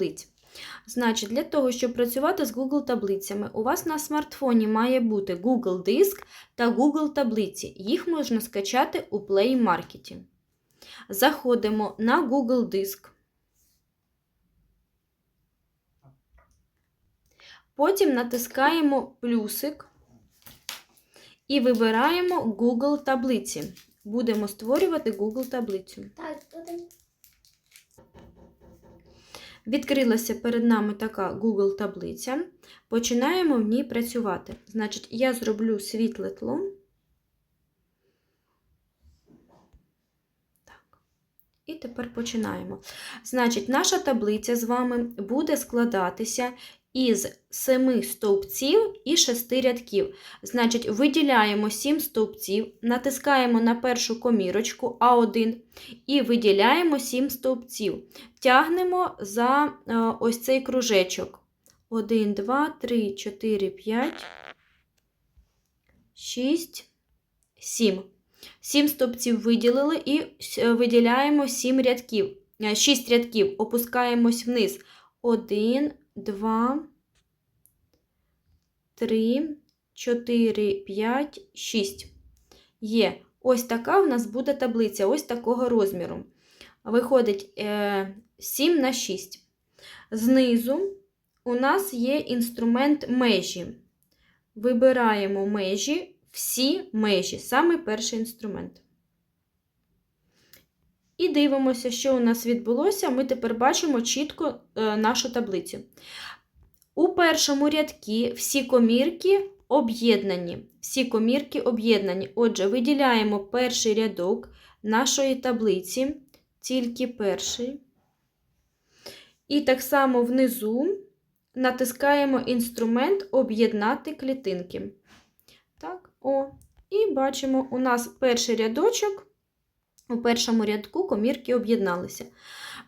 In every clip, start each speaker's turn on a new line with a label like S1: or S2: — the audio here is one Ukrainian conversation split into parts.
S1: таблиць. Значить, для того, щоб працювати з Google таблицями, у вас на смартфоні має бути Google Диск та Google таблиці. Їх можна скачати у Play Market. Заходимо на Google Диск. Потім натискаємо плюсик і вибираємо Google таблиці. Будемо створювати Google таблицю.
S2: Так, тут
S1: Відкрилася перед нами така Google таблиця. Починаємо в ній працювати. Значить, я зроблю світле тло. І тепер починаємо. Значить, наша таблиця з вами буде складатися із 7 стовпців і 6 рядків. Значить, виділяємо 7 стовпців, натискаємо на першу комірочку А1 і виділяємо 7 стовпців. Тягнемо за е, ось цей кружечок. 1, 2, 3, 4, 5, 6, 7. 7 стовпців виділили і е, виділяємо 7 рядків. 6 рядків опускаємось вниз. 1, 2, 3, 4, 5, 6. Є. Ось така в нас буде таблиця, ось такого розміру. Виходить е, 7 на 6. Знизу у нас є інструмент межі. Вибираємо межі, всі межі, саме перший інструмент. І дивимося, що у нас відбулося. Ми тепер бачимо чітко е, нашу таблицю. У першому рядкі всі комірки об'єднані. Всі комірки об'єднані. Отже, виділяємо перший рядок нашої таблиці, тільки перший. І так само внизу натискаємо інструмент Об'єднати клітинки. Так, о. І бачимо, у нас перший рядочок. У першому рядку комірки об'єдналися.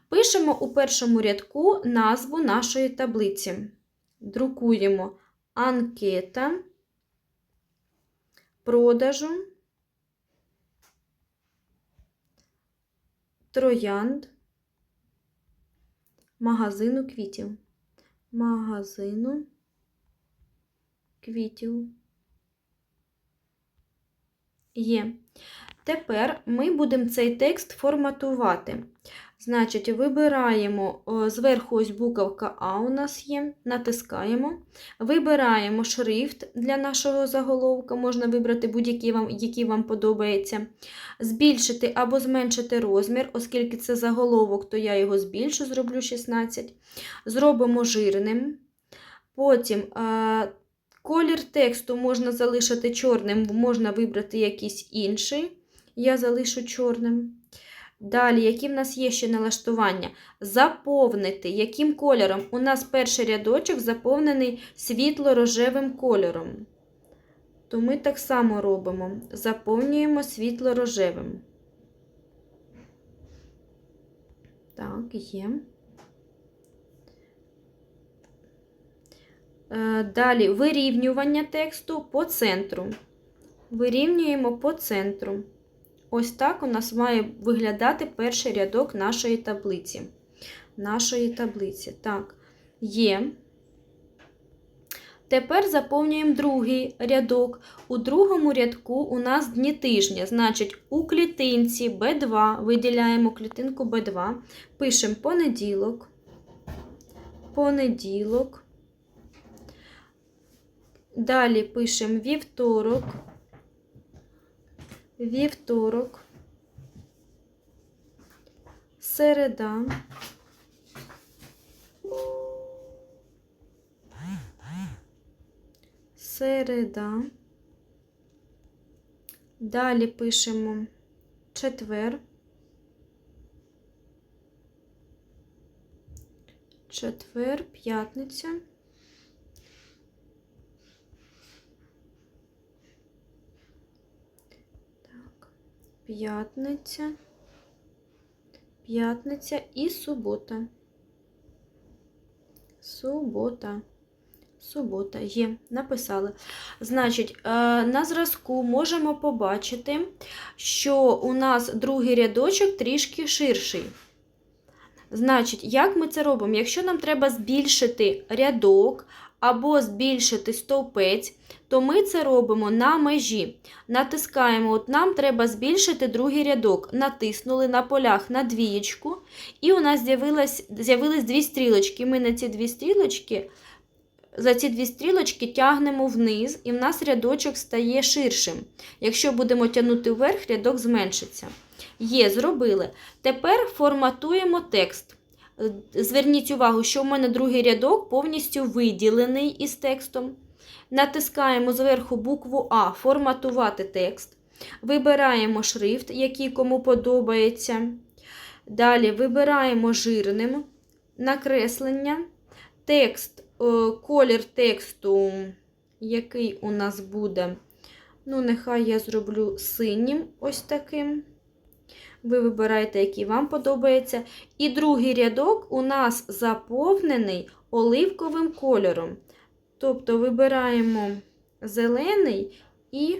S1: Пишемо у першому рядку назву нашої таблиці. Друкуємо анкета продажу троянд магазину квітів. Магазину квітів. Є. Тепер ми будемо цей текст форматувати. Значить, вибираємо зверху ось буковка А у нас є, натискаємо. Вибираємо шрифт для нашого заголовка, можна вибрати будь-який вам, який вам подобається. Збільшити або зменшити розмір, оскільки це заголовок, то я його збільшу, зроблю 16. Зробимо жирним. Потім е, колір тексту можна залишити чорним, можна вибрати якийсь інший. Я залишу чорним. Далі, які в нас є ще налаштування? Заповнити. Яким кольором? У нас перший рядочок заповнений світло-рожевим кольором. То ми так само робимо. Заповнюємо світло-рожевим. Так, є. Далі вирівнювання тексту по центру. Вирівнюємо по центру. Ось так у нас має виглядати перший рядок нашої таблиці. Нашої таблиці. Так, є. Тепер заповнюємо другий рядок. У другому рядку у нас дні тижня. Значить, у клітинці B2 виділяємо клітинку B2, пишемо понеділок, понеділок. Далі пишемо вівторок вівторок, середа, середа. Далі пишемо четвер, четвер, п'ятниця. П'ятниця, п'ятниця і субота. Субота. Субота є, написали. Значить, е, на зразку можемо побачити, що у нас другий рядочок трішки ширший. Значить, як ми це робимо? Якщо нам треба збільшити рядок або збільшити стовпець, то ми це робимо на межі. Натискаємо, от нам треба збільшити другий рядок. Натиснули на полях на двієчку, і у нас з'явились дві стрілочки. Ми на ці дві стрілочки, за ці дві стрілочки тягнемо вниз, і в нас рядочок стає ширшим. Якщо будемо тягнути вверх, рядок зменшиться. Є, зробили. Тепер форматуємо текст. Е, Зверніть увагу, що в мене другий рядок повністю виділений із текстом. Натискаємо зверху букву А форматувати текст. Вибираємо шрифт, який кому подобається. Далі вибираємо жирним накреслення. Текст, е, колір тексту, який у нас буде. Ну, нехай я зроблю синім ось таким. Ви вибираєте, який вам подобається. І другий рядок у нас заповнений оливковим кольором. Тобто вибираємо зелений і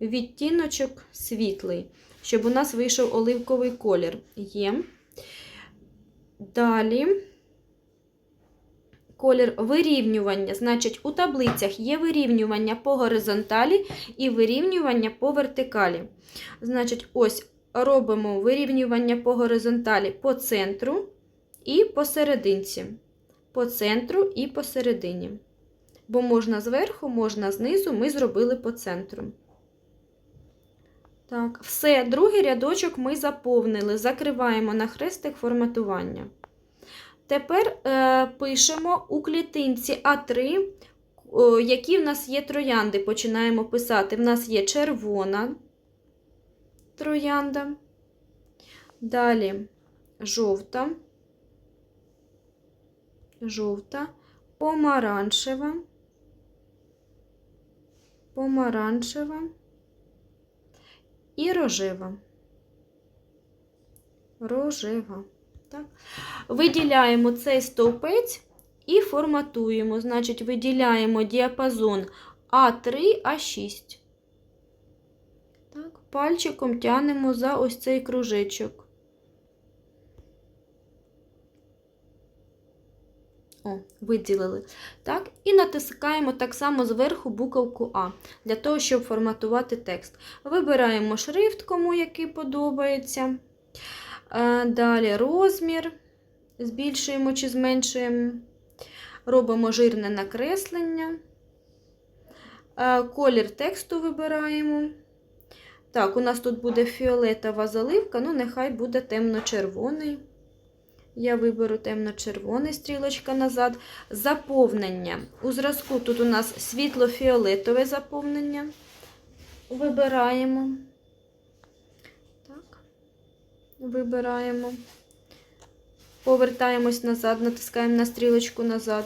S1: відтіночок світлий, щоб у нас вийшов оливковий колір. Є. Далі колір вирівнювання. Значить, у таблицях є вирівнювання по горизонталі і вирівнювання по вертикалі. Значить, ось робимо вирівнювання по горизонталі по центру і посерединці. По центру і посередині. Бо можна зверху, можна знизу, ми зробили по центру. Так, все, другий рядочок ми заповнили. Закриваємо на хрестик форматування. Тепер е, пишемо у клітинці А3, о, які в нас є троянди. Починаємо писати. В нас є червона троянда. Далі жовта, жовта, помаранчева, помаранчева і рожева. Рожева. Так. Виділяємо цей стовпець і форматуємо. Значить, виділяємо діапазон А3, А6. Пальчиком тянемо за ось цей кружечок. О, виділили. Так, І натискаємо так само зверху буковку А, для того, щоб форматувати текст. Вибираємо шрифт, кому який подобається. Е, Далі розмір. Збільшуємо чи зменшуємо. Робимо жирне накреслення. Е, Колір тексту вибираємо. Так, у нас тут буде фіолетова заливка, ну нехай буде темно-червоний. Я виберу темно-червоний стрілочка назад. Заповнення. У зразку тут у нас світло-фіолетове заповнення. Вибираємо. Так, вибираємо. Повертаємось назад, натискаємо на стрілочку назад.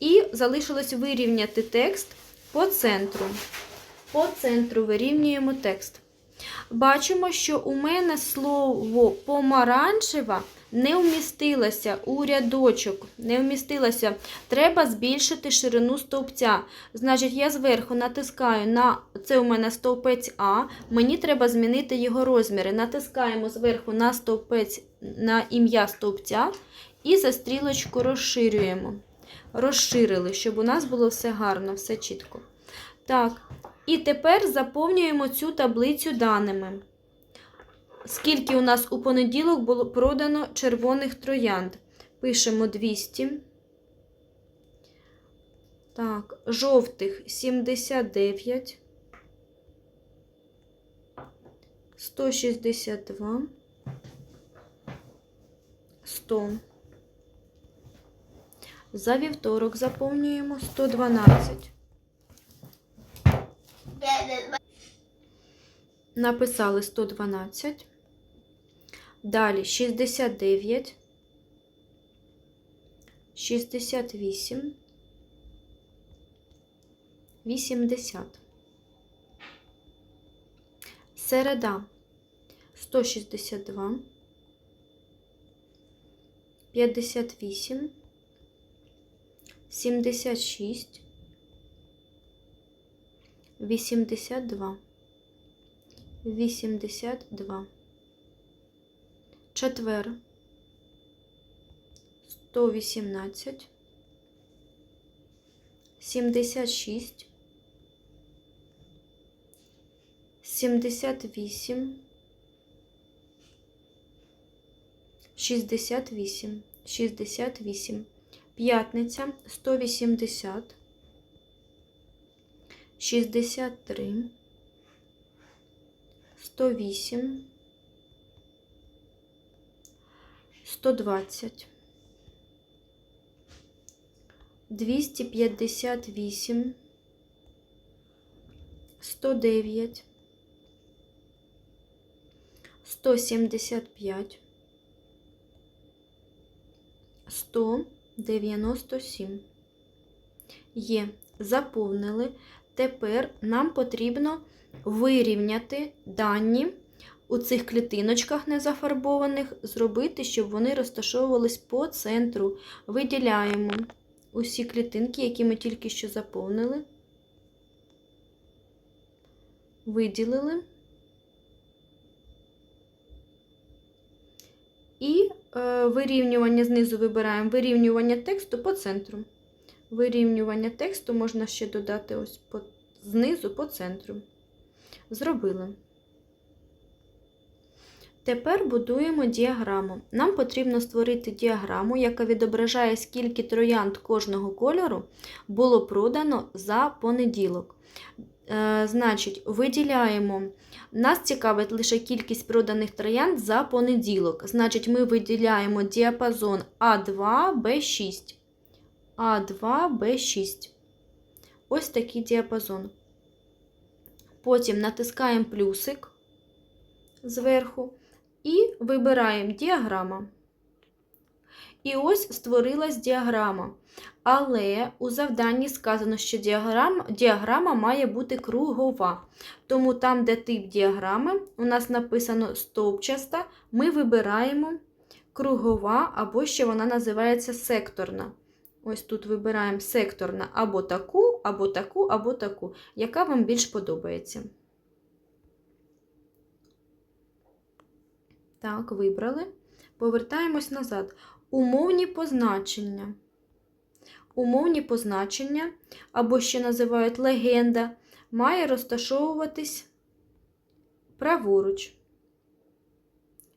S1: І залишилось вирівняти текст по центру. По центру вирівнюємо текст. Бачимо, що у мене слово помаранчева не вмістилося у рядочок. Не вмістилося. Треба збільшити ширину стовпця. Значить, я зверху натискаю на це у мене стовпець А. Мені треба змінити його розміри. Натискаємо зверху на стовпець на ім'я стовпця і за стрілочку розширюємо. Розширили, щоб у нас було все гарно, все чітко. Так, і тепер заповнюємо цю таблицю даними. Скільки у нас у понеділок було продано червоних троянд? Пишемо 200. Так, жовтих 79. 162. 100. За вівторок заповнюємо 112. Написали 112. Далі 69, 68, 80. Середа 162, 58, 76, 82. 82. Четвер. 118, 76, 78, 68, 68, п'ятниця 180, 63, 108, 120, 258, 109, 175, 197. Є. Заповнили. Тепер нам потрібно вирівняти дані у цих клітиночках незафарбованих, зробити, щоб вони розташовувались по центру. Виділяємо усі клітинки, які ми тільки що заповнили. Виділили. І е, вирівнювання знизу вибираємо вирівнювання тексту по центру. Вирівнювання тексту можна ще додати ось по, знизу по центру. Зробили. Тепер будуємо діаграму. Нам потрібно створити діаграму, яка відображає, скільки троянд кожного кольору було продано за понеділок. Е, значить, виділяємо. Нас цікавить лише кількість проданих троянд за понеділок. Значить, ми виділяємо діапазон А2, Б6. А2, Б6. Ось такий діапазон. Потім натискаємо плюсик зверху і вибираємо діаграма. І ось створилась діаграма. Але у завданні сказано, що діаграма, діаграма має бути кругова. Тому там, де тип діаграми, у нас написано стовпчаста, ми вибираємо кругова, або ще вона називається секторна. Ось тут вибираємо секторна або таку, або таку, або таку, яка вам більш подобається. Так, вибрали. Повертаємось назад. Умовні позначення. Умовні позначення, або ще називають легенда, має розташовуватись праворуч.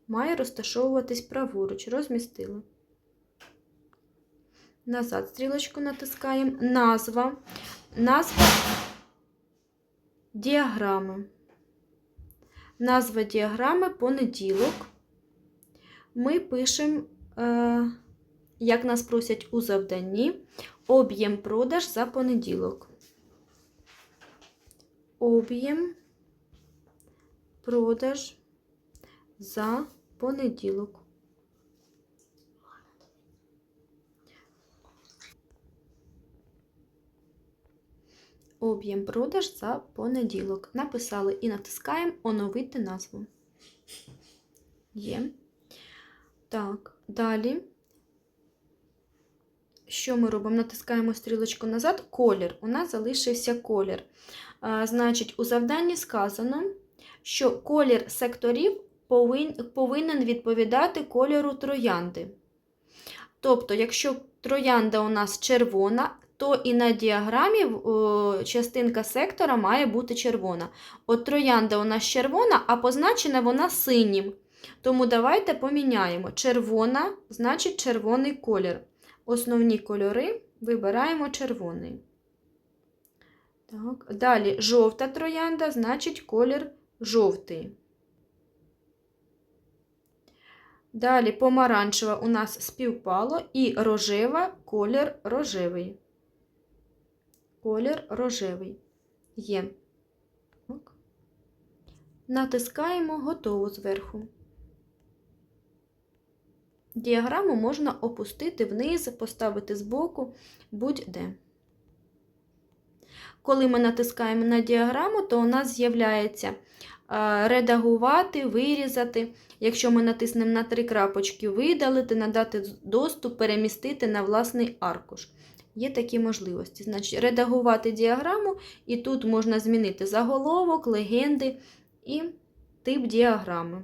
S1: Має розташовуватись праворуч. Розмістили. Назад стрілочку натискаємо. Назва. Назва діаграми. Назва діаграми понеділок. Ми пишемо, е, як нас просять у завданні, об'єм продаж за понеділок. Об'єм продаж за понеділок. Об'єм продаж за понеділок. Написали і натискаємо оновити назву. Є. Так, далі. Що ми робимо? Натискаємо стрілочку назад. Колір. У нас залишився колір. Значить, у завданні сказано, що колір секторів повинен відповідати кольору троянди. Тобто, якщо троянда у нас червона, то і на діаграмі частинка сектора має бути червона. От троянда у нас червона, а позначена вона синім. Тому давайте поміняємо. Червона, значить червоний колір. Основні кольори вибираємо червоний. Так. Далі жовта троянда, значить колір жовтий. Далі помаранчева у нас співпало і рожева колір рожевий. Колір рожевий є. Натискаємо готово зверху. Діаграму можна опустити вниз, поставити збоку, будь-де. Коли ми натискаємо на діаграму, то у нас з'являється редагувати, вирізати. Якщо ми натиснемо на три крапочки, видалити, надати доступ, перемістити на власний аркуш. Є такі можливості. Значить, редагувати діаграму, і тут можна змінити заголовок, легенди і тип діаграми.